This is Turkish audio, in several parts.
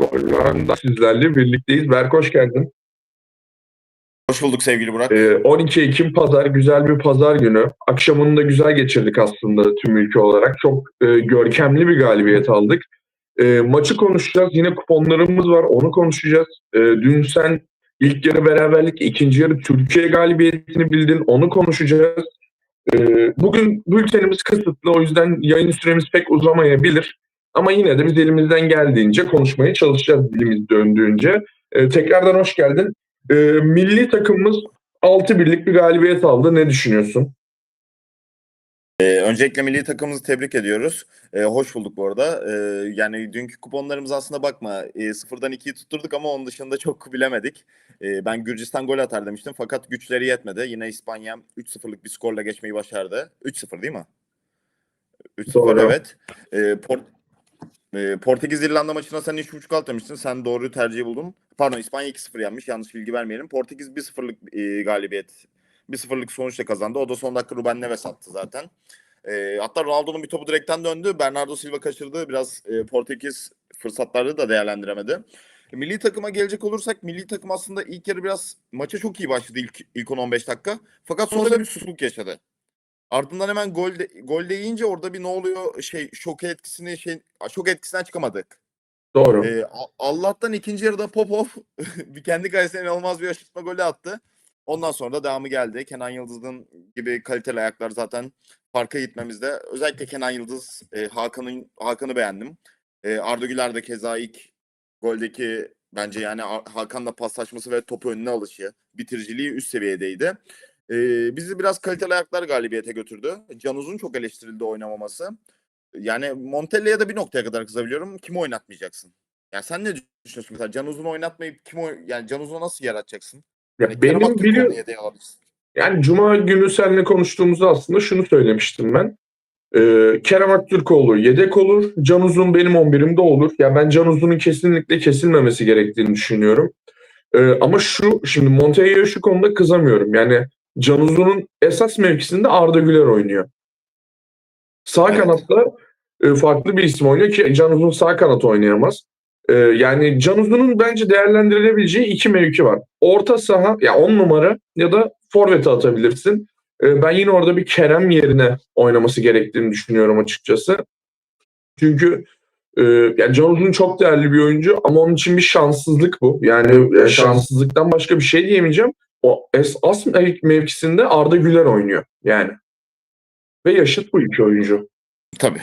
Gollanda sizlerle birlikteyiz. Berk hoş geldin. Hoş bulduk sevgili Burak. Ee, 12 Ekim pazar, güzel bir pazar günü. Akşamını da güzel geçirdik aslında tüm ülke olarak. Çok e, görkemli bir galibiyet aldık. E, maçı konuşacağız. Yine kuponlarımız var, onu konuşacağız. E, dün sen ilk yarı beraberlik, ikinci yarı Türkiye galibiyetini bildin, onu konuşacağız. E, bugün bültenimiz kısıtlı, o yüzden yayın süremiz pek uzamayabilir. Ama yine de biz elimizden geldiğince konuşmaya çalışacağız dilimiz döndüğünce. E, tekrardan hoş geldin. E, milli takımımız 6 birlik bir galibiyet aldı. Ne düşünüyorsun? Ee, öncelikle milli takımımızı tebrik ediyoruz. Ee, hoş bulduk bu arada. Ee, yani dünkü kuponlarımız aslında bakma e, sıfırdan 2'yi tutturduk ama onun dışında çok bilemedik. Ee, ben Gürcistan gol atar demiştim fakat güçleri yetmedi. Yine İspanya 3-0'lık bir skorla geçmeyi başardı. 3-0 değil mi? 3-0 Doğru. evet. Ee, Port- e, Portekiz İrlanda maçına sen 3.5 alt demiştin. Sen doğru tercihi buldun. Pardon İspanya 2-0 yenmiş. Yanlış bilgi vermeyelim. Portekiz 1-0'lık e, galibiyet 1-0'lık sonuçla kazandı. O da son dakika Ruben Neves attı zaten. E, hatta Ronaldo'nun bir topu direkten döndü. Bernardo Silva kaçırdı. Biraz e, Portekiz fırsatları da değerlendiremedi. E, Milli takıma gelecek olursak milli takım aslında ilk yarı biraz maça çok iyi başladı ilk, ilk 10-15 dakika. Fakat sonra bir susluk yaşadı. Ardından hemen gol de, gol de yiyince orada bir ne oluyor şey şok etkisini şey şok etkisinden çıkamadık. Doğru. Ee, Allah'tan ikinci yarıda Popov bir kendi kalesine inanılmaz bir aşırtma golü attı. Ondan sonra da devamı geldi. Kenan Yıldız'ın gibi kaliteli ayaklar zaten farka gitmemizde. Özellikle Kenan Yıldız, e, Hakan'ın Hakan'ı beğendim. E, Arda Güler de keza ilk goldeki bence yani Hakan'la paslaşması ve topu önüne alışı, bitiriciliği üst seviyedeydi. E, bizi biraz kaliteli ayaklar galibiyete götürdü. Can Uzun çok eleştirildi oynamaması. Yani Montella'ya da bir noktaya kadar kızabiliyorum. Kimi oynatmayacaksın? Yani sen ne düşünüyorsun mesela Can Uzun'u oynatmayıp kim oy- yani Can Uzun'u nasıl yaratacaksın? Ya Yani benim alabilirsin. yani Cuma günü seninle konuştuğumuzda aslında şunu söylemiştim ben. Ee, Kerem Aktürkoğlu yedek olur. Can Uzun benim 11'imde olur. Ya ben Can Uzun'un kesinlikle kesilmemesi gerektiğini düşünüyorum. Ee, ama şu şimdi Monteo'ya şu konuda kızamıyorum. Yani Can Uzun'un esas mevkisinde Arda Güler oynuyor. Sağ Evet. kanatta e, farklı bir isim oynuyor ki Can Uzun sağ kanat oynayamaz. E, yani Can Uzun'un bence değerlendirilebileceği iki mevki var. Orta saha ya 10 numara ya da forvete atabilirsin. E, ben yine orada bir Kerem yerine oynaması gerektiğini düşünüyorum açıkçası. Çünkü e, yani Can Uzun çok değerli bir oyuncu ama onun için bir şanssızlık bu. Yani şanssızlıktan başka bir şey diyemeyeceğim. O esas mev- mevkisinde Arda Güler oynuyor yani. Ve yaşıt bu iki oyuncu. Tabii.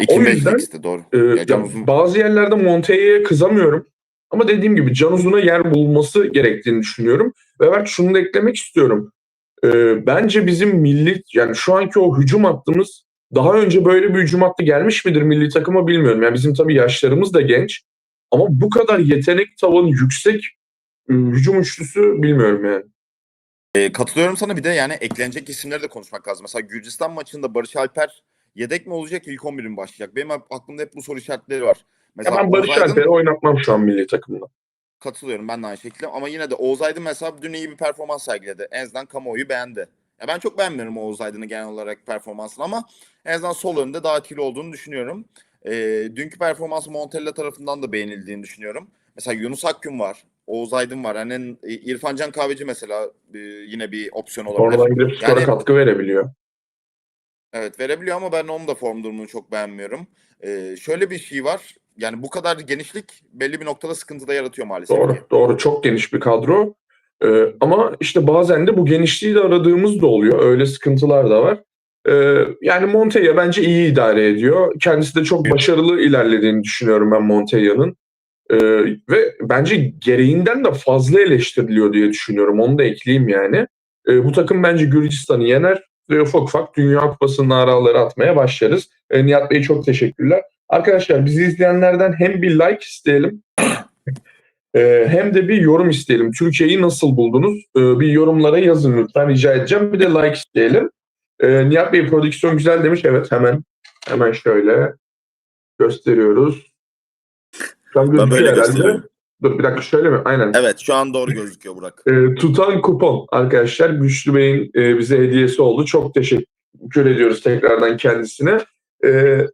o 2005 yüzden- ikisi doğru. Ee, Ya ya Uzun- bazı yerlerde Monte'ye kızamıyorum. Ama dediğim gibi Can Uzun'a yer bulması gerektiğini düşünüyorum. Ve ben şunu da eklemek istiyorum. Ee, bence bizim milli yani şu anki o hücum hattımız daha önce böyle bir hücum hattı gelmiş midir milli takıma bilmiyorum. Yani bizim tabii yaşlarımız da genç. Ama bu kadar yetenek tavanı yüksek e, hücum üçlüsü bilmiyorum yani. E, katılıyorum sana bir de yani eklenecek isimleri de konuşmak lazım. Mesela Gürcistan maçında Barış Alper yedek mi olacak ilk 11 mi başlayacak? Benim aklımda hep bu soru işaretleri var. Ya Mesela ben Barış Oğuz Aydın- Alper'i oynatmam şu an milli takımda. Katılıyorum ben de aynı şekilde ama yine de Oğuz Aydın mesela dün iyi bir performans sergiledi. En azından kamuoyu beğendi. Ya ben çok beğenmiyorum Oğuz Aydın'ı genel olarak performansını ama en azından sol önde daha etkili olduğunu düşünüyorum. Ee, dünkü performansı Montella tarafından da beğenildiğini düşünüyorum. Mesela Yunus Akgün var. Oğuz Aydın var. Hani İrfan Can Kahveci mesela e, yine bir opsiyon olabilir. Oradan girip skora Yani- katkı verebiliyor. Evet verebiliyor ama ben onun da form durumunu çok beğenmiyorum. Ee, şöyle bir şey var. Yani bu kadar genişlik belli bir noktada sıkıntı da yaratıyor maalesef Doğru, ki. doğru. Çok geniş bir kadro. Ee, ama işte bazen de bu genişliği de aradığımız da oluyor. Öyle sıkıntılar da var. Ee, yani Montella bence iyi idare ediyor. Kendisi de çok başarılı ilerlediğini düşünüyorum ben Montella'nın. Ee, ve bence gereğinden de fazla eleştiriliyor diye düşünüyorum. Onu da ekleyeyim yani. Ee, bu takım bence Gürcistan'ı yener ve ufak ufak Dünya Kupası'nın araları atmaya başlarız. Ee, Nihat Bey çok teşekkürler. Arkadaşlar bizi izleyenlerden hem bir like isteyelim ee, hem de bir yorum isteyelim. Türkiye'yi nasıl buldunuz? Ee, bir yorumlara yazın lütfen rica edeceğim. Bir de like isteyelim. Ee, Nihat Bey prodüksiyon güzel demiş. Evet hemen hemen şöyle gösteriyoruz. Şu an Ben gözüküyor böyle herhalde. gösteriyorum. Dur bir dakika şöyle mi? Aynen. Evet şu an doğru gözüküyor Burak. Ee, tutan kupon arkadaşlar. Güçlü Bey'in e, bize hediyesi oldu. Çok teşekkür ediyoruz tekrardan kendisine. Ee,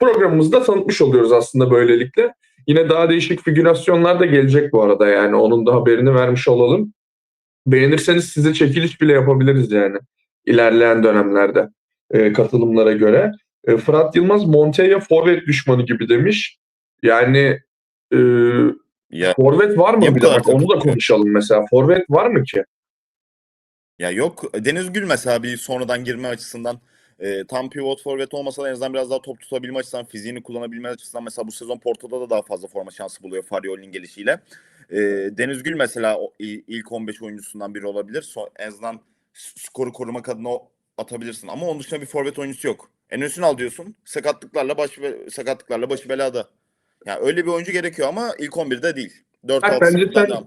programımızda tanıtmış oluyoruz aslında böylelikle. Yine daha değişik figürasyonlar da gelecek bu arada yani. Onun da haberini vermiş olalım. Beğenirseniz size çekiliş bile yapabiliriz yani. ilerleyen dönemlerde e, katılımlara göre. E, Fırat Yılmaz Montella forvet düşmanı gibi demiş. Yani e, Ya, forvet var mı Niye bu bir de kadar bak onu da konuşalım mesela. Forvet var mı ki? ya yok. Deniz Gül mesela bir sonradan girme açısından e, tam pivot forvet olmasa da en azından biraz daha top tutabilme açısından, fiziğini kullanabilme açısından mesela bu sezon Porto'da da daha fazla forma şansı buluyor Farioli'nin gelişiyle. E, Deniz Gül mesela o, i- ilk 15 oyuncusundan biri olabilir. So, en azından s- skoru korumak adına o- atabilirsin. Ama onun dışında bir forvet oyuncusu yok. Enes'in al diyorsun. Sakatlıklarla başı be- sakatlıklarla başı belada. Yani öyle bir oyuncu gerekiyor ama ilk 11'de değil. 4 Bak, 6 bence 8 sen- adam.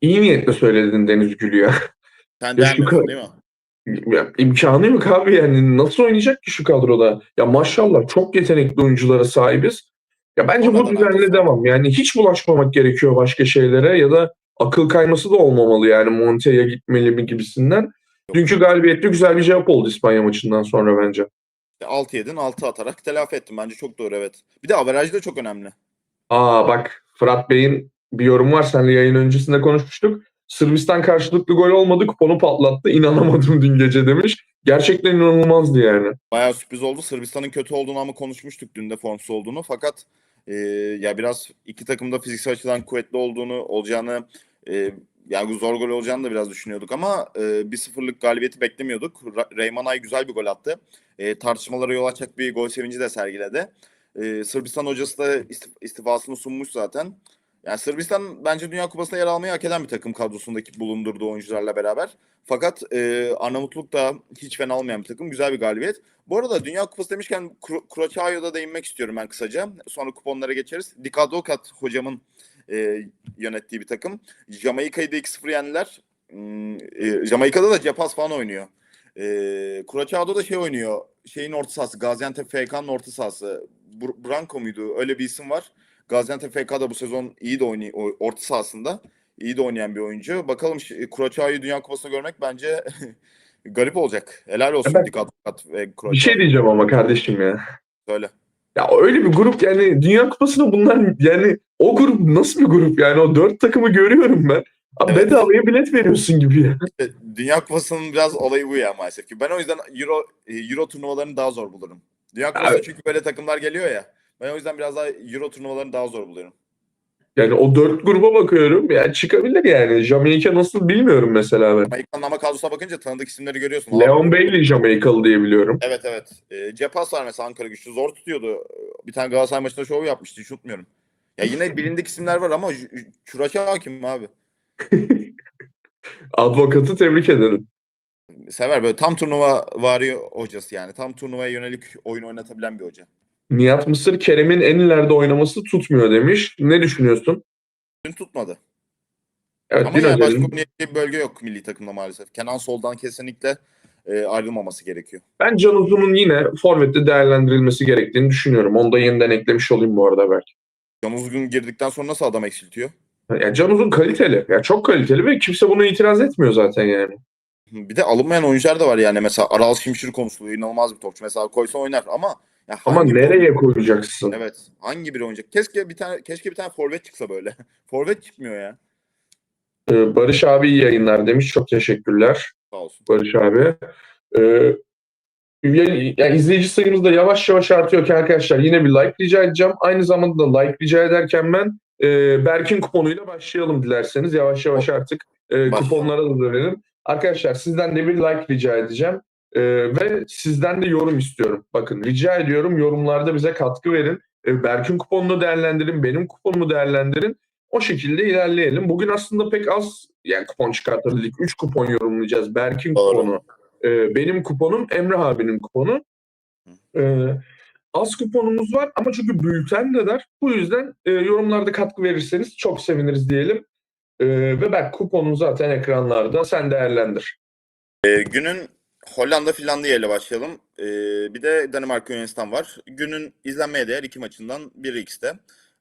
İyi niyetle söyledin Deniz Gül'ü. Sen beğenmiyorsun değil mi? Ya, imkanı yok abi yani nasıl oynayacak ki şu kadroda? Ya maşallah çok yetenekli oyunculara sahibiz. Ya bence bu Sonradan düzenle devam. Yani hiç bulaşmamak gerekiyor başka şeylere ya da akıl kayması da olmamalı yani Montella gitmeli mi gibisinden. Dünkü galibiyette güzel bir cevap oldu İspanya maçından sonra bence. 6 yedin 6 atarak telafi ettim. Bence çok doğru evet. Bir de averaj da çok önemli. Aa bak Fırat Bey'in bir yorum var. Seninle yayın öncesinde konuşmuştuk. Sırbistan karşılıklı gol olmadı kuponu patlattı. İnanamadım dün gece demiş. Gerçekten inanılmazdı yani. Bayağı sürpriz oldu. Sırbistan'ın kötü olduğunu ama konuşmuştuk dün de formsuz olduğunu. Fakat e, ya biraz iki takımda fiziksel açıdan kuvvetli olduğunu olacağını e, yani zor gol olacağını da biraz düşünüyorduk ama e, bir sıfırlık galibiyeti beklemiyorduk. Ra- Reyman Ay güzel bir gol attı. E, tartışmalara yol açacak bir gol sevinci de sergiledi. E, Sırbistan hocası da istif- istifasını sunmuş zaten. Yani Sırbistan bence Dünya Kupası'nda yer almayı hak eden bir takım kadrosundaki bulundurduğu oyuncularla beraber. Fakat e, Arnavutluk da hiç fena olmayan bir takım. Güzel bir galibiyet. Bu arada Dünya Kupası demişken Kro- Kroçayo'da değinmek istiyorum ben kısaca. Sonra kuponlara geçeriz. Dikadokat hocamın e, yönettiği bir takım. Jamaika'yı da 2-0 yendiler. Hmm, e, Jamaika'da da Cepas falan oynuyor. E, Kroçayo'da da şey oynuyor. Şeyin orta sahası. Gaziantep FK'nın orta sahası. Br- Branko muydu? Öyle bir isim var. Gaziantep FK da bu sezon iyi de oynuyor orta sahasında. İyi de oynayan bir oyuncu. Bakalım Kroçayo'yu Dünya Kupası'nda görmek bence garip olacak. Helal olsun Evet. Dikadokat ve Bir Kroçayo. şey diyeceğim ama kardeşim ya. Söyle. Ya öyle bir grup yani Dünya Kupası'na bunlar yani o grup nasıl bir grup yani o dört takımı görüyorum ben. Abi Evet. bedavaya bilet veriyorsun gibi ya. E, Dünya Kupası'nın biraz olayı bu ya maalesef ki. Ben o yüzden Euro e, Euro turnuvalarını daha zor bulurum. Dünya Kupası Evet. çünkü böyle takımlar geliyor ya. Ben o yüzden biraz daha Euro turnuvalarını daha zor buluyorum. Yani o dört gruba bakıyorum yani çıkabilir yani. Jamaika nasıl bilmiyorum mesela ben. Amerika'nın ama kadrosuna bakınca tanıdık isimleri görüyorsun. Leon Bailey Jamaikalı diye biliyorum. Evet evet. E, Cepas var mesela Ankara güçlü. Zor tutuyordu. Bir tane Galatasaray maçında şov yapmıştı. Hiç unutmuyorum. Ya yine bilindik isimler var ama Çuraç'a hakim abi. Advokatı tebrik ederim. Sever böyle tam turnuva vari hocası yani. Tam turnuvaya yönelik oyun oynatabilen bir hoca. Nihat Mısır Kerem'in en ileride oynaması tutmuyor demiş. Ne düşünüyorsun? Dün tutmadı. Evet Ama yani başka bir bölge yok milli takımda maalesef. Kenan Sol'dan kesinlikle e, ayrılmaması gerekiyor. Ben Can Uzun'un yine forvette değerlendirilmesi gerektiğini düşünüyorum. Onu da yeniden eklemiş olayım bu arada belki. Can Uzgun girdikten sonra nasıl adam eksiltiyor? Yani Can Uzun kaliteli. Ya çok kaliteli ve kimse buna itiraz etmiyor zaten yani. Bir de alınmayan oyuncular da var yani. Mesela Aral Şimşir konusunda inanılmaz bir topçu. Mesela koysa oynar ama ya Ama bir nereye oyuncu- koyacaksın? Evet. Hangi biri oynayacak? Keşke bir tane keşke bir tane forvet çıksa böyle. forvet çıkmıyor ya. Ee, Barış abi iyi yayınlar demiş. Çok teşekkürler Sağ olsun. Barış abi. Ee, ya- yani izleyici sayımız da yavaş yavaş artıyor ki arkadaşlar. Yine bir like rica edeceğim. Aynı zamanda da like rica ederken ben e, Berk'in kuponuyla başlayalım dilerseniz. Yavaş yavaş artık e, kuponlara da dönelim. Arkadaşlar sizden de bir like rica edeceğim. E, ve sizden de yorum istiyorum. Bakın rica ediyorum yorumlarda bize katkı verin. E, Berk'in kuponunu değerlendirin. Benim kuponumu değerlendirin. O şekilde ilerleyelim. Bugün aslında pek az yani kupon çıkartabildik. 3 kupon yorumlayacağız. Berk'in kuponu, e, benim kuponum, Emre abinin kuponu. E, az kuponumuz var ama çünkü bülten de der. Bu yüzden e, yorumlarda katkı verirseniz çok seviniriz diyelim. E, ve Berk kuponun zaten ekranlarda. Sen değerlendir. E, günün Hollanda Finlandiya ile başlayalım. E, bir de Danimarka Yunanistan var. Günün izlenmeye değer iki maçından biri X'te.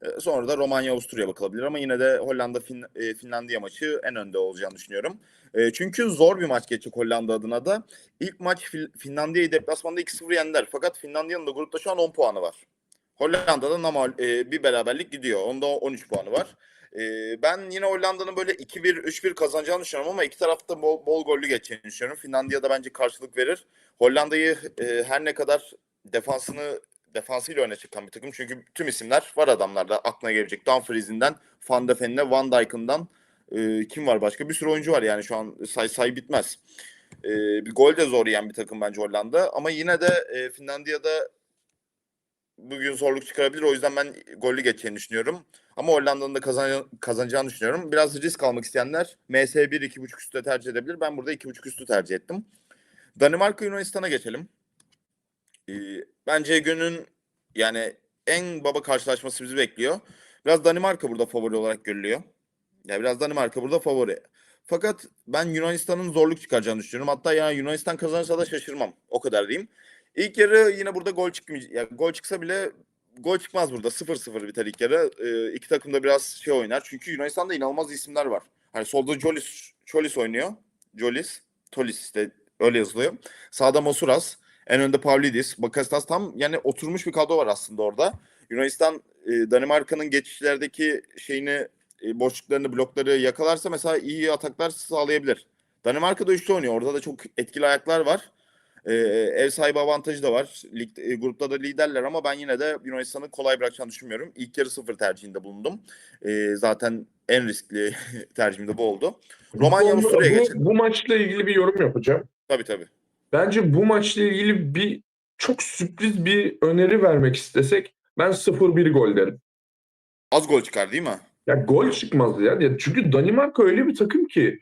E, sonra da Romanya Avusturya bakılabilir ama yine de Hollanda Fin- e, maçı en önde olacağını düşünüyorum. E, çünkü zor bir maç geçecek Hollanda adına da. İlk maç Fin- Finlandiya'yı deplasmanda 2-0 yendiler. Fakat Finlandiya'nın da grupta şu an 10 puanı var. Hollanda'da namal e, bir beraberlik gidiyor. Onda 13 puanı var. E, ben yine Hollanda'nın böyle 2-1, 3-1 kazanacağını düşünüyorum ama iki tarafta bol, bol gollü geçeceğini düşünüyorum. Finlandiya da bence karşılık verir. Hollanda'yı e, her ne kadar defansını defansıyla öne çıkan bir takım. Çünkü tüm isimler var adamlarda. Aklına gelecek. Dumfries'inden, Van de Ven'ine, Van Dijk'ından e, kim var başka? Bir sürü oyuncu var yani şu an say say bitmez. E, bir gol de zor yiyen bir takım bence Hollanda. Ama yine de e, Finlandiya'da bugün zorluk çıkarabilir. O yüzden ben gollü geçeceğini düşünüyorum. Ama Hollanda'nın da kazan kazanacağını düşünüyorum. Biraz risk almak isteyenler MS1 2.5 üstü tercih edebilir. Ben burada 2.5 üstü tercih ettim. Danimarka Yunanistan'a geçelim. Ee, bence günün yani en baba karşılaşması bizi bekliyor. Biraz Danimarka burada favori olarak görülüyor. Ya biraz Danimarka burada favori. Fakat ben Yunanistan'ın zorluk çıkaracağını düşünüyorum. Hatta yani Yunanistan kazanırsa da şaşırmam. O kadar diyeyim. İlk yarı yine burada gol çıkmayacak. Ya gol çıksa bile gol çıkmaz burada. 0-0 biter ilk yarı. Ee, iki takım da biraz şey oynar. Çünkü Yunanistan'da inanılmaz isimler var. Hani solda Jolis, Cholis oynuyor. Jolis, Tolis işte öyle yazılıyor. Sağda Masuras. En önde Pavlidis, Bakasitas tam yani oturmuş bir kadro var aslında orada. Yunanistan e, Danimarka'nın geçişlerdeki şeyini e, boşluklarını, blokları yakalarsa mesela iyi ataklar sağlayabilir. Danimarka da üçlü oynuyor. Orada da çok etkili ayaklar var. E, ev sahibi avantajı da var. Lig, e, grupta da liderler ama ben yine de Yunanistan'ı kolay bırakacağını düşünmüyorum. İlk yarı sıfır tercihinde bulundum. E, zaten en riskli tercihim de bu oldu. Romanya Avusturya'ya geçelim. bu maçla ilgili bir yorum yapacağım. Tabii tabii. Bence bu maçla ilgili bir çok sürpriz bir öneri vermek istesek ben 0-1 gol derim. Az gol çıkar değil mi? Ya gol çıkmaz ya. Ya Çünkü Danimarka öyle bir takım ki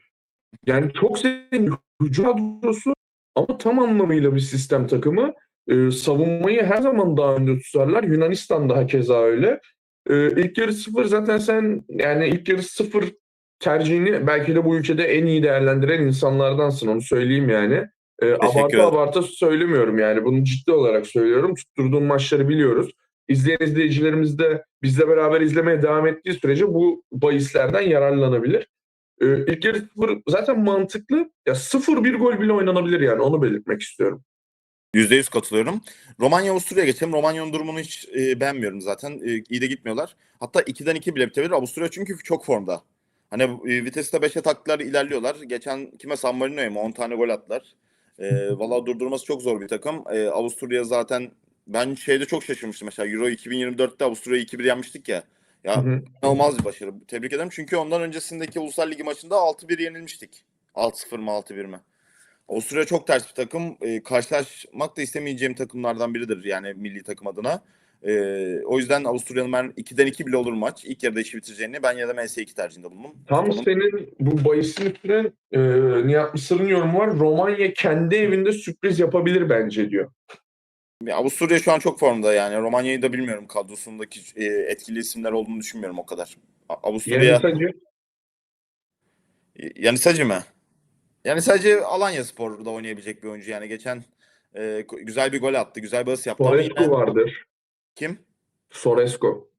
yani çok zengin hücum kadrosu ama tam anlamıyla bir sistem takımı. Ee, savunmayı her zaman daha önde tutarlar. Yunanistan daha keza öyle. Ee, ilk yarı sıfır zaten sen yani ilk yarı sıfır tercihini belki de bu ülkede en iyi değerlendiren insanlardansın onu söyleyeyim yani. Ee, abartı abartı söylemiyorum yani bunu ciddi olarak söylüyorum. Tutturduğum maçları biliyoruz. İzleyen izleyicilerimiz de bizle beraber izlemeye devam ettiği sürece bu bahislerden yararlanabilir. Ee, ilk yarı sıfır zaten mantıklı. Ya sıfır bir gol bile oynanabilir yani onu belirtmek istiyorum. %100 katılıyorum. Romanya Avusturya'ya geçelim. Romanya'nın durumunu hiç e, beğenmiyorum zaten. E, iyi de gitmiyorlar. Hatta 2'den 2 bile bitebilir. Avusturya çünkü çok formda. Hani e, viteste 5'e taktılar ilerliyorlar. Geçen kime San Marino'ya mı 10 tane gol attılar. E, Valla durdurması çok zor bir takım. E, Avusturya zaten ben şeyde çok şaşırmıştım mesela Euro 2024'te Avusturya'yı 2-1 yenmiştik ya. Ya inanılmaz bir başarı. Tebrik ederim. Çünkü ondan öncesindeki Uluslar Ligi maçında 6-1 yenilmiştik. 6-0 mı 6-1 mi? Avusturya çok ters bir takım. Ee, karşılaşmak da istemeyeceğim takımlardan biridir yani milli takım adına. Ee, o yüzden Avusturya'nın ben 2'den 2 bile olur maç. İlk yarıda işi bitireceğini ben ya da MS2 tercihinde bulundum. Tam Onun- senin bu bahisin üstüne e, Nihat Mısır'ın yorumu var. Romanya kendi evinde sürpriz yapabilir bence diyor. Ya Avusturya şu an çok formda yani. Romanya'yı da bilmiyorum kadrosundaki e, etkili isimler olduğunu düşünmüyorum o kadar. Avusturya Yani sadece yani sadece mi? Yani sadece Alanya Spor'da oynayabilecek bir oyuncu yani geçen e, güzel bir gol attı, güzel bir asist yaptı yine vardır. Kim? Sorescu.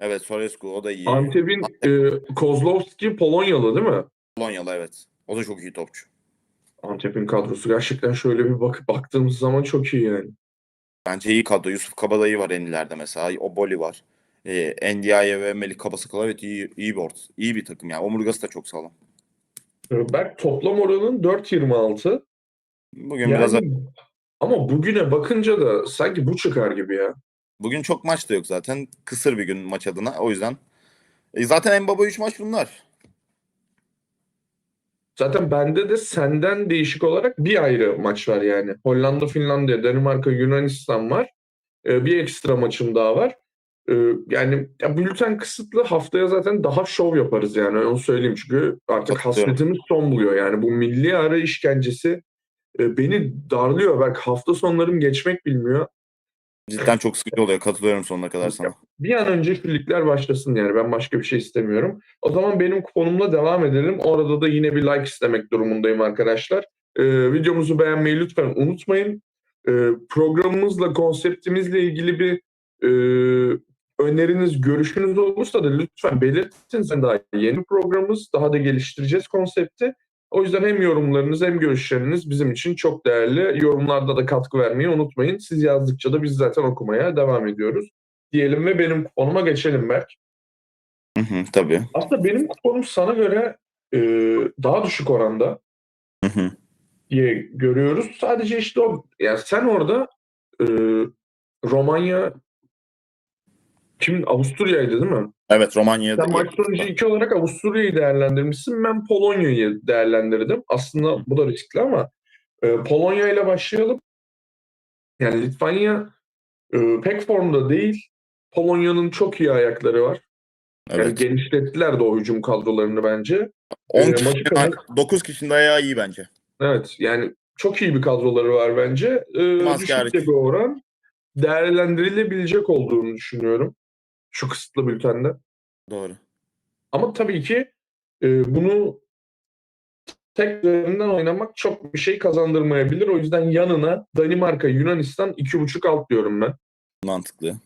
Evet Sorescu o da iyi. Antep'in e, Kozlovski Polonyalı değil mi? Polonyalı evet. O da çok iyi topçu. Antep'in kadrosu gerçekten şöyle bir bak baktığımız zaman çok iyi yani. Bence iyi kadro. Yusuf Kabadayı var en ileride mesela. O Boli var. Ee, Ndiaye ve Melih Kabasakal evet iyi, iyi bir ort. İyi bir takım yani. Omurgası da çok sağlam. E, Berk toplam oranın 4.26. Bugün Yani, biraz ama bugüne bakınca da sanki bu çıkar gibi ya. Bugün çok maç da yok zaten. Kısır bir gün maç adına. O yüzden E, zaten en baba 3 maç bunlar. Zaten bende de senden değişik olarak bir ayrı maç var yani. Hollanda, Finlandiya, Danimarka, Yunanistan var. Ee, bir ekstra maçım daha var. Ee, yani ya bülten kısıtlı haftaya zaten daha şov yaparız yani onu söyleyeyim çünkü artık hasretimiz son buluyor yani bu milli ara işkencesi e, beni darlıyor belki hafta sonlarım geçmek bilmiyor. Cidden çok sıkıcı oluyor. Katılıyorum sonuna kadar sana. Bir an önce şu başlasın yani ben başka bir şey istemiyorum. O zaman benim kuponumla devam edelim. Orada da yine bir like istemek durumundayım arkadaşlar. Ee, videomuzu beğenmeyi lütfen unutmayın. Ee, programımızla, konseptimizle ilgili bir e, öneriniz, görüşünüz olursa da lütfen belirtin. Daha yeni programımız, daha da geliştireceğiz konsepti. O yüzden hem yorumlarınız hem görüşleriniz bizim için çok değerli. Yorumlarda da katkı vermeyi unutmayın. Siz yazdıkça da biz zaten okumaya devam ediyoruz. diyelim ve benim kuponuma geçelim Berk. Hı hı, tabii. Aslında benim kuponum sana göre e, daha düşük oranda Hı hı. diye görüyoruz. Sadece işte o yani sen orada e, Romanya kim Avusturya'ydı değil mi? Evet Romanya'da Sen maç sonucu iki olarak Avusturya'yı değerlendirmişsin. Ben Polonya'yı değerlendirdim. Aslında bu da riskli ama e, Polonya ile başlayalım. Yani Litvanya e, pek formda değil. Polonya'nın çok iyi ayakları var. Yani Evet. genişlettiler de o hücum kadrolarını bence. 10 e, kişi, kazan- 9 kişinin ayağı iyi bence. Evet yani çok iyi bir kadroları var bence. Ee, düşük de bir oran değerlendirilebilecek olduğunu düşünüyorum. Şu kısıtlı bültende. Doğru. Ama tabii ki e, bunu tek üzerinden oynamak çok bir şey kazandırmayabilir. O yüzden yanına Danimarka, Yunanistan 2.5 alt diyorum ben. Mantıklı.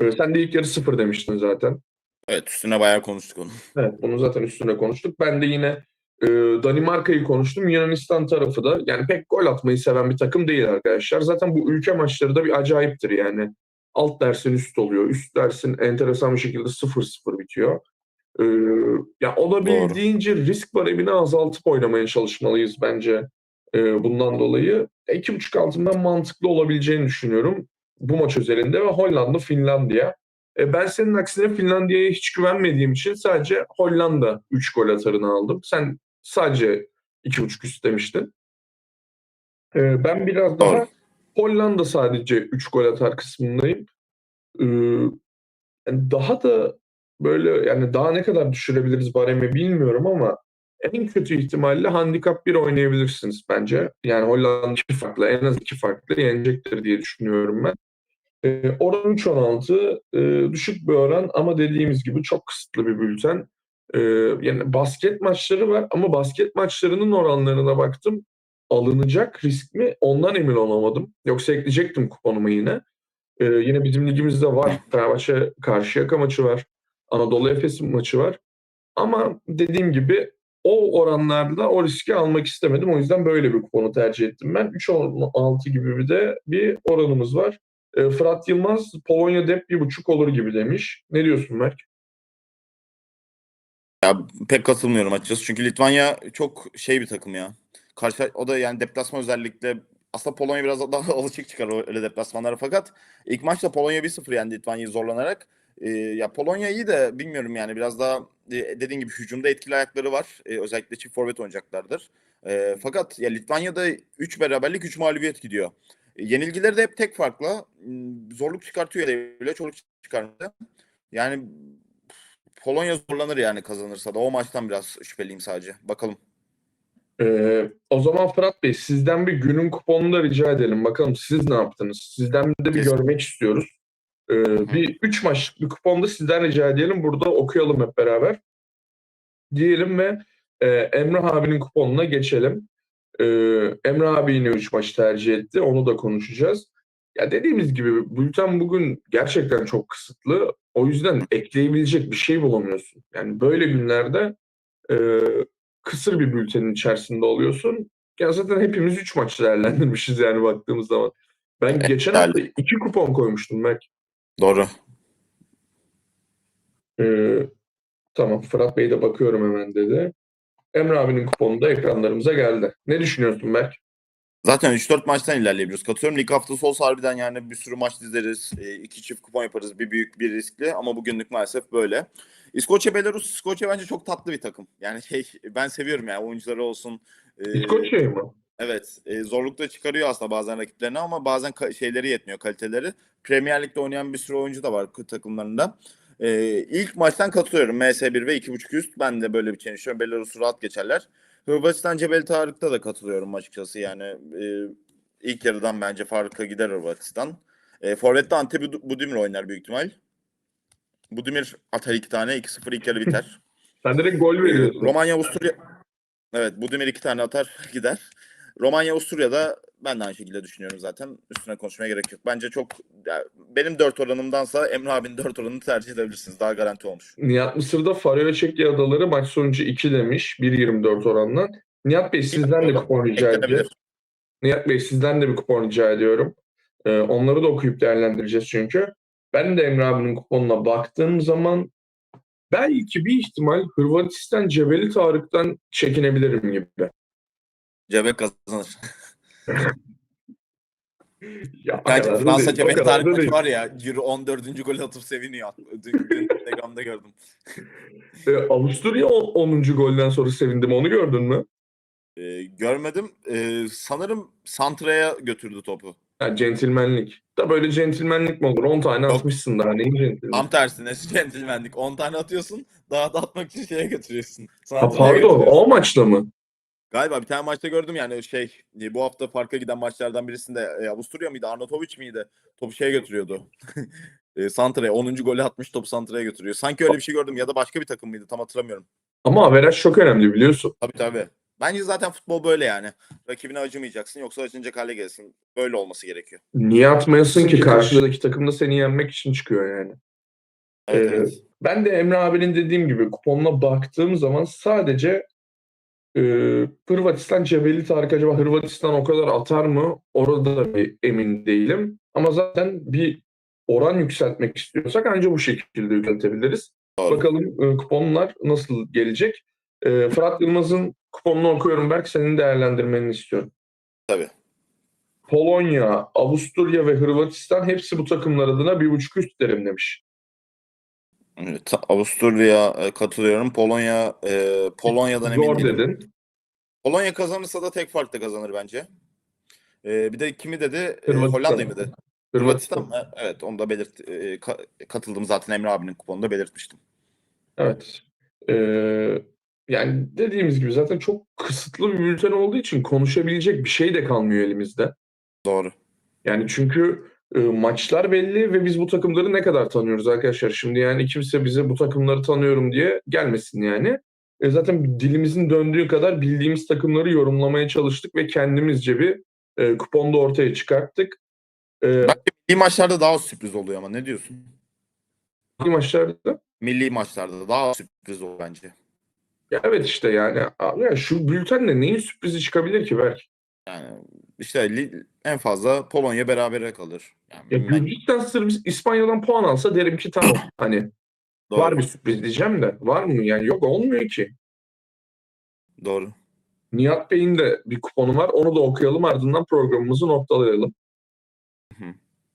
Ee, sen de ilk yarı sıfır demiştin zaten. Evet üstüne bayağı konuştuk onu. Evet, bunu zaten üstüne konuştuk. Ben de yine e, Danimarka'yı konuştum. Yunanistan tarafı da yani pek gol atmayı seven bir takım değil arkadaşlar. Zaten bu ülke maçları da bir acayiptir yani. Alt dersin üst oluyor. Üst dersin enteresan bir şekilde 0-0 bitiyor. E, ya olabildiğince risk baremini azaltıp oynamaya çalışmalıyız bence e, bundan dolayı. 2.5 altından mantıklı olabileceğini düşünüyorum. Bu maç özelinde ve Hollanda, Finlandiya. E, ben senin aksine Finlandiya'ya hiç güvenmediğim için sadece Hollanda 3 gol atarını aldım. Sen sadece 2.5 üst demiştin. E, ben biraz daha Doğru. Hollanda sadece 3 gol atar kısmındayım. E, yani daha da böyle yani daha ne kadar düşürebiliriz baremi bilmiyorum ama en kötü ihtimalle handikap 1 oynayabilirsiniz bence. Yani Hollanda iki farklı, en az iki farklı yenecektir diye düşünüyorum ben. E, oran 3.16 e, düşük bir oran ama dediğimiz gibi çok kısıtlı bir bülten. E, yani basket maçları var ama basket maçlarının oranlarına baktım. Alınacak risk mi? Ondan emin olamadım. Yoksa ekleyecektim kuponuma yine. E, yine bizim ligimizde var. Fenerbahçe Karşıyaka maçı var. Anadolu Efes maçı var. Ama dediğim gibi o oranlarda o riski almak istemedim. O yüzden böyle bir kuponu tercih ettim ben. 3.16 gibi bir de bir oranımız var. E, Fırat Yılmaz Polonya dep bir buçuk olur gibi demiş. Ne diyorsun Berk? Ya pek katılmıyorum açıkçası. Çünkü Litvanya çok şey bir takım ya. Karşı o da yani deplasman özellikle aslında Polonya biraz daha alışık çıkar öyle deplasmanlara fakat ilk maçta Polonya 1-0 yendi Litvanya'yı zorlanarak. Ee, ya Polonya iyi de bilmiyorum yani biraz daha e, dediğin gibi hücumda etkili ayakları var. Ee, özellikle çift forvet oynayacaklardır. Ee, fakat ya Litvanya'da 3 beraberlik 3 mağlubiyet gidiyor. E, yenilgileri de hep tek farkla m, zorluk çıkartıyor bile zorluk çıkarmadı. Yani Polonya zorlanır yani kazanırsa da. O maçtan biraz şüpheliyim sadece. Bakalım. Ee, o zaman Fırat Bey sizden bir günün kuponunu da rica edelim. Bakalım siz ne yaptınız? Sizden de bir Kesin. görmek istiyoruz. Ee, bir 3 maçlık bir kupon da sizden rica edelim. Burada okuyalım hep beraber. Diyelim ve e, Emrah abinin kuponuna geçelim. Ee, Emrah abi yine 3 maç tercih etti. Onu da konuşacağız. Ya dediğimiz gibi bülten bugün gerçekten çok kısıtlı. O yüzden ekleyebilecek bir şey bulamıyorsun. Yani böyle günlerde e, kısır bir bültenin içerisinde oluyorsun. Ya zaten hepimiz 3 maç değerlendirmişiz yani baktığımız zaman. Ben Evet, geçen hafta 2 kupon koymuştum belki. Doğru. Ee, tamam Fırat Bey de bakıyorum hemen dedi. Emre abinin kuponu da ekranlarımıza geldi. Ne düşünüyorsun Berk? Zaten 3-4 maçtan ilerleyebiliyoruz. Katıyorum. Lig haftası olsa harbiden yani bir sürü maç dizeriz. E, iki çift kupon yaparız. Bir büyük bir riskli ama bugünlük maalesef böyle. İskoçya Belarus. İskoçya bence çok tatlı bir takım. Yani şey ben seviyorum yani oyuncuları olsun. E, İskoçya'yı mı? Evet, e, zorluk da çıkarıyor aslında bazen rakiplerine ama bazen şeyleri yetmiyor kaliteleri. Premier Lig'de oynayan bir sürü oyuncu da var kı- takımlarında. E, ilk maçtan katılıyorum. MS1 ve 2.5 üst. Ben de böyle bir şey düşünüyorum. Rahat geçerler. Hırvatistan Cebel Tarık'ta da katılıyorum açıkçası. Yani e, ilk yarıdan bence farka gider Hırvatistan. E, Forvet'te Ante Bud- Budimir oynar büyük ihtimal. Budimir atar iki tane. 2-0 ilk yarı biter. Sen direkt gol veriyorsun. Romanya Avusturya Evet Budimir iki tane atar gider. Romanya Avusturya'da ben de aynı şekilde düşünüyorum zaten. Üstüne konuşmaya gerek yok. Bence çok ya, benim 4 oranımdansa Emre abinin 4 oranını tercih edebilirsiniz. Daha garanti olmuş. Nihat Mısır'da Faroe Çekya Adaları maç sonucu 2 demiş. 1.24 oranla. Nihat Bey sizden de kupon rica. Eklenebilir. Nihat Bey sizden de bir kupon rica ediyorum. Ee, onları da okuyup değerlendireceğiz çünkü. Ben de Emre abinin kuponuna baktığım zaman belki bir ihtimal Hırvatistan Cebeli Tarık'tan çekinebilirim gibi. Cebel kazanır. Ya, Bence Fransa değil, o Cebel kadar Tarık maçı var ya. Euro 14. gol atıp seviniyor. Dün, dün Instagram'da gördüm. Ee, Avusturya 10. golden sonra sevindim. Onu gördün mü? Ee, görmedim. Ee, sanırım Santra'ya götürdü topu. Ha, centilmenlik. Da böyle centilmenlik mi olur? 10 tane Yok. atmışsın daha. Neyin centilmenlik? Tam tersine centilmenlik. 10 tane atıyorsun. Daha da atmak için şeye götürüyorsun. Ha, pardon. götürüyorsun. O maçta mı? Galiba bir tane maçta gördüm yani şey e, bu hafta parka giden maçlardan birisinde e, Avusturya mıydı Arnautovic miydi? Topu şeye götürüyordu. e, Santra'ya 10. golü atmış topu Santra'ya götürüyor. Sanki öyle bir şey gördüm ya da başka bir takım mıydı tam hatırlamıyorum. Ama averaj çok önemli biliyorsun. Tabii tabii. Bence zaten futbol böyle yani. Rakibine acımayacaksın yoksa acınacak hale gelsin. Böyle olması gerekiyor. Niye atmayasın ki karşıdaki takım da seni yenmek için çıkıyor yani. Evet, Ee, evet. Ben de Emre abinin dediğim gibi kuponuna baktığım zaman sadece e, Hırvatistan Cebeli Tarık acaba Hırvatistan o kadar atar mı? Orada bir emin değilim. Ama zaten bir oran yükseltmek istiyorsak ancak bu şekilde yükseltebiliriz. Doğru. Bakalım e, kuponlar nasıl gelecek? E, Fırat Yılmaz'ın kuponunu okuyorum. Berk senin değerlendirmeni istiyorum. Tabii. Polonya, Avusturya ve Hırvatistan hepsi bu takımlar adına bir buçuk üst derim demiş. Evet, Avusturya e, katılıyorum. Polonya e, Polonya'dan emin Zor değilim. dedin. Polonya kazanırsa da tek farkla kazanır bence. E, bir de kimi dedi? E. Hollanda'yı mı dedi? Hırvatistan Hırvatistan. mı? Evet onu da belirt e, ka- katıldım zaten Emre abinin kuponunda belirtmiştim. Evet. Ee, yani dediğimiz gibi zaten çok kısıtlı bir bülten olduğu için konuşabilecek bir şey de kalmıyor elimizde. Doğru. Yani çünkü e, maçlar belli ve biz bu takımları ne kadar tanıyoruz arkadaşlar. Şimdi yani kimse bize bu takımları tanıyorum diye gelmesin yani. E, zaten dilimizin döndüğü kadar bildiğimiz takımları yorumlamaya çalıştık ve kendimizce bir e, kuponda ortaya çıkarttık. E, Bence milli maçlarda daha az sürpriz oluyor ama ne diyorsun? hangi maçlarda? Milli maçlarda daha az sürpriz oluyor bence. Ya evet işte yani ya şu bültenle neyin sürprizi çıkabilir ki belki? Yani işte en fazla Polonya berabere kalır. Yani Ya Gürcistan Sırbistan İspanya'dan puan alsa derim ki tamam hani doğru. var bir sürpriz diyeceğim de var mı yani yok olmuyor ki. Doğru. Nihat Bey'in de bir kuponu var onu da okuyalım ardından programımızı noktalayalım.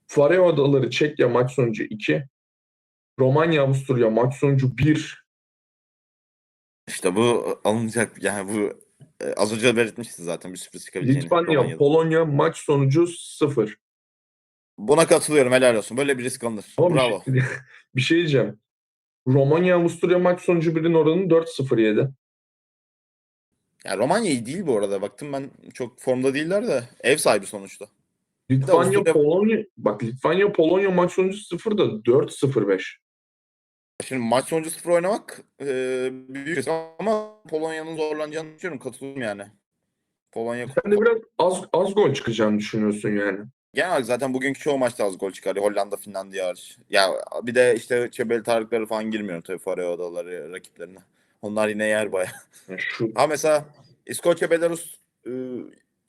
Faroe Adaları Çekya maç sonucu 2. Romanya Avusturya maç sonucu 1. İşte bu alınacak yani bu e, az önce belirtmişti zaten bir sürpriz çıkabileceğini. Litvanya Romanya'da. Polonya maç sonucu 0. Buna katılıyorum helal olsun. Böyle bir risk alınır. Ama bir Bravo. şey, bir şey diyeceğim. Romanya Avusturya maç sonucu 1'in oranı 4-0-7. Ya Romanya iyi değil bu arada. Baktım ben çok formda değiller de ev sahibi sonuçta. Litvanya Avusturya- Polonya bak Litvanya Polonya maç sonucu 0 da 4-0-5. Şimdi maç sonucu sıfır oynamak e, büyük risk ama Polonya'nın zorlanacağını düşünüyorum. Katılıyorum yani. Polonya Sen de biraz az az gol çıkacağını düşünüyorsun yani. genel olarak zaten bugünkü çoğu maçta az gol çıkarıyor. Hollanda, Finlandiya hariç. Ya bir de işte Çebeli Tarıkları falan girmiyor tabii Faroe Adaları rakiplerine. Onlar yine yer baya. Yani şu Ha mesela İskoçya, Belarus e,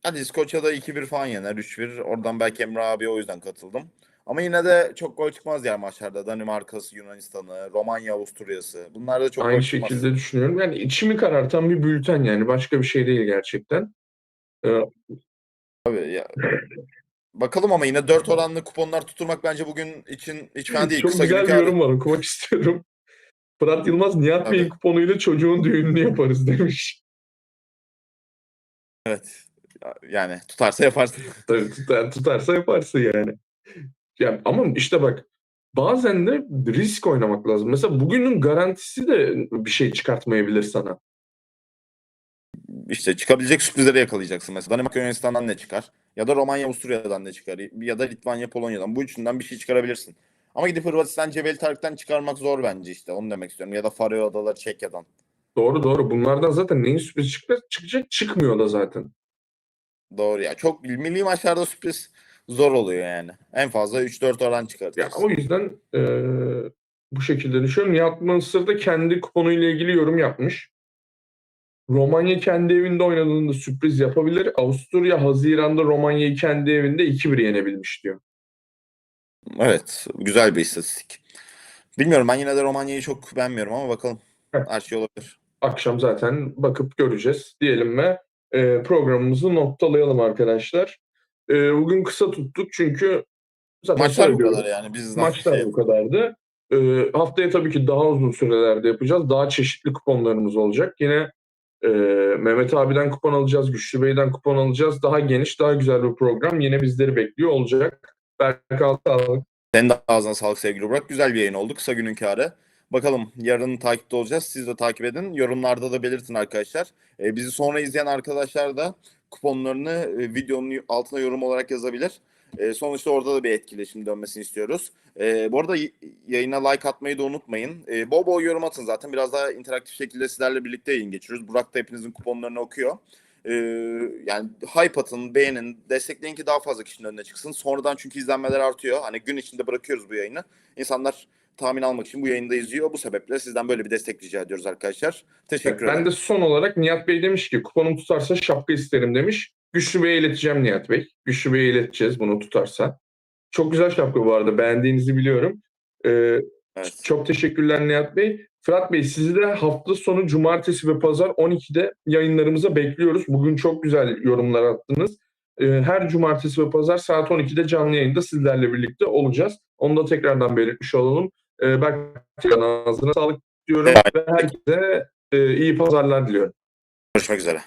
hadi İskoçya'da 2-1 falan yener 3-1. Oradan belki Emre abi o yüzden katıldım. Ama yine de çok gol çıkmaz diğer maçlarda. Danimarka'sı, Yunanistan'ı, Romanya, Avusturya'sı. Bunlar da çok aynı gol çıkmaz. şekilde düşünüyorum. Yani içimi karartan bir bülten yani başka bir şey değil gerçekten. Ee, Tabii ya. Bakalım ama yine 4 oranlı kuponlar tutturmak bence bugün için hiç fena değil. çok Kısa güzel bir abi. yorum var okumak istiyorum. Fırat Yılmaz Nihat. Bey'in kuponuyla çocuğun düğününü yaparız demiş. Evet. Ya- Yani tutarsa yaparsın. Tabii tutar, tutarsa yaparsın yani. Yani. Ama işte bak bazen de risk oynamak lazım. Mesela bugünün garantisi de bir şey çıkartmayabilir sana. İşte çıkabilecek sürprizleri yakalayacaksın. Mesela Danimarka Yunanistan'dan ne çıkar? Ya da Romanya Avusturya'dan ne çıkar? Ya da Litvanya Polonya'dan. Bu üçünden bir şey çıkarabilirsin. Ama gidip Hırvatistan Cebeli Tarık'tan çıkarmak zor bence işte. Onu demek istiyorum. Ya da Faroe Adaları Çekya'dan. Doğru doğru. Bunlardan zaten neyin sürpriz çıkacak? Çıkacak çıkmıyor da zaten. Doğru ya. Çok milli maçlarda sürpriz zor oluyor yani. En fazla 3-4 oran Ya çıkartırsın. o yüzden eee, bu şekilde düşünüyorum. Nihat Mısır da kendi kuponuyla ilgili yorum yapmış. Romanya kendi evinde oynadığında sürpriz yapabilir. Avusturya Haziran'da Romanya'yı kendi evinde 2-1 yenebilmiş diyor. Evet, güzel bir istatistik. Bilmiyorum ben yine de Romanya'yı çok beğenmiyorum ama bakalım. Evet. Her şey olabilir. Akşam zaten bakıp göreceğiz diyelim ve e, programımızı noktalayalım arkadaşlar. E, bugün kısa tuttuk çünkü zaten Maçlar bu kadar yani. Biz Maçlar şey- bu kadardı. Ee, haftaya tabii ki daha uzun sürelerde yapacağız. Daha çeşitli kuponlarımız olacak. Yine e, Mehmet abiden kupon alacağız, Güçlü Bey'den kupon alacağız. Daha geniş, daha güzel bir program yine bizleri bekliyor olacak. Berkal sağlık. Senin de ağzına sağlık sevgili Burak. Güzel bir yayın oldu. Kısa günün kârı. Bakalım yarın takipte olacağız. Siz de takip edin. Yorumlarda da belirtin arkadaşlar. Ee, bizi sonra izleyen arkadaşlar da kuponlarını e, videonun altına yorum olarak yazabilir. E, sonuçta orada da bir etkileşim dönmesini istiyoruz. E, bu arada yayına like atmayı da unutmayın. Bol bol yorum atın zaten. Biraz daha interaktif şekilde sizlerle birlikte yayın geçiriyoruz. Burak da hepinizin kuponlarını okuyor. Yani hype atın, beğenin, destekleyin ki daha fazla kişinin önüne çıksın. Sonradan çünkü izlenmeler artıyor. Hani gün içinde bırakıyoruz bu yayını. İnsanlar tahmin almak için bu yayını da izliyor. Bu sebeple sizden böyle bir destek rica ediyoruz arkadaşlar. Teşekkür ederim. Ben de son olarak Nihat Bey demiş ki kuponum tutarsa şapka isterim demiş. Güçlü Bey'e ileteceğim Nihat Bey. Güçlü Bey'e ileteceğiz bunu tutarsa. Çok güzel şapka bu arada. Beğendiğinizi biliyorum. Ee, Evet. Çok teşekkürler Nihat Bey. Fırat Bey sizi de hafta sonu cumartesi ve pazar 12'de yayınlarımıza bekliyoruz. Bugün çok güzel yorumlar attınız. Ee, Her cumartesi ve pazar saat 12'de canlı yayında sizlerle birlikte olacağız. Onu da tekrardan belirtmiş olalım. Ee, Berkcan ağzına sağlık diyorum Evet. ve herkese e, iyi pazarlar diliyorum. Görüşmek üzere.